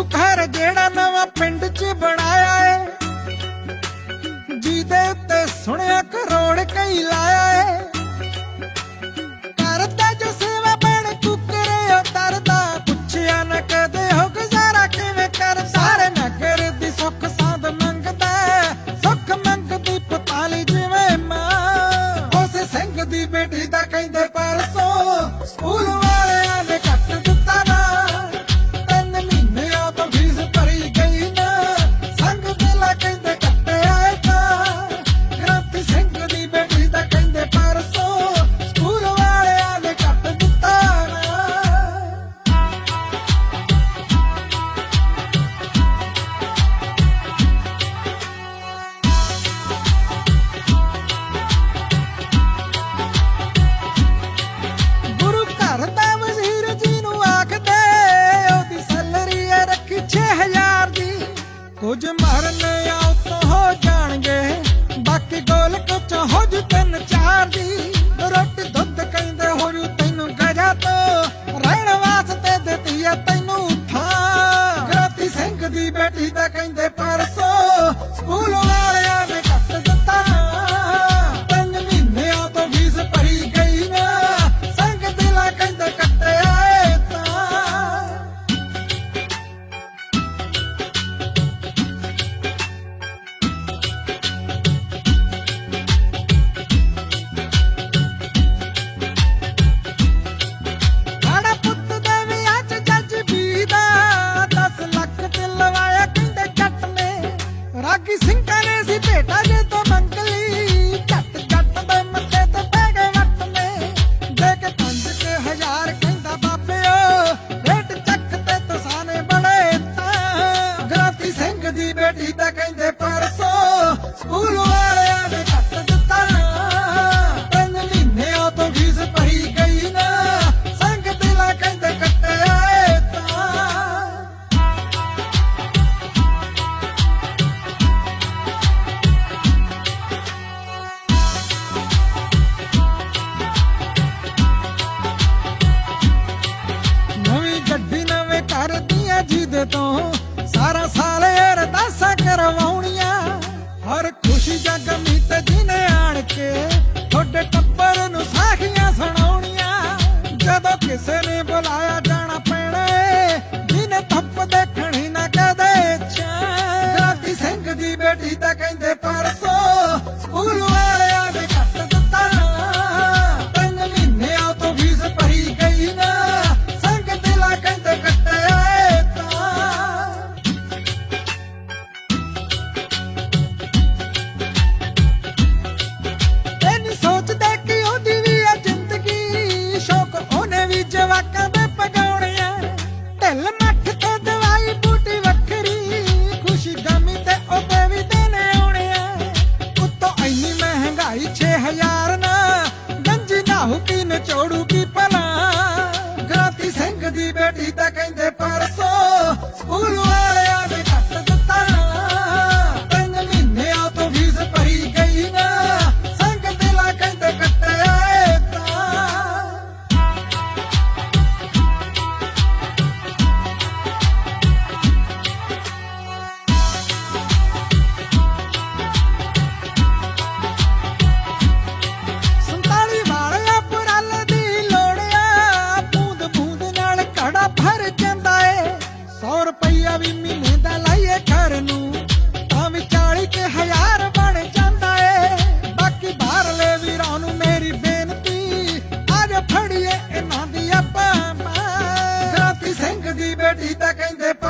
ਤੂੰ ਘਰ ਜਿਹੜਾ ਨਵਾਂ ਪਿੰਡ 'ਚ ਬਣਾਇਆ ਏ, ਜਿਹਦੇ ਤੇ ਸੁਣਿਆ ਕਰੋੜ ਕਈ ਲਾਇਆ ਏ। ਲਾਗੀ ਨੇ ਸੀ ਭੇਟਾ ਜੇ ਜਦੋਂ ਕਿਸੇ ਨੇ ਬੁਲਾਇਆ ਜਾਣਾ ਪੈਣਾ ਥੱਪ ਦੇਖਣੀ ਨਾ ਕਦੇ ਸਿੰਘ ਦੀ ਬੇਟੀ ਤੱਕ हूँ तीन चौड़ू की पला acredita quem depois.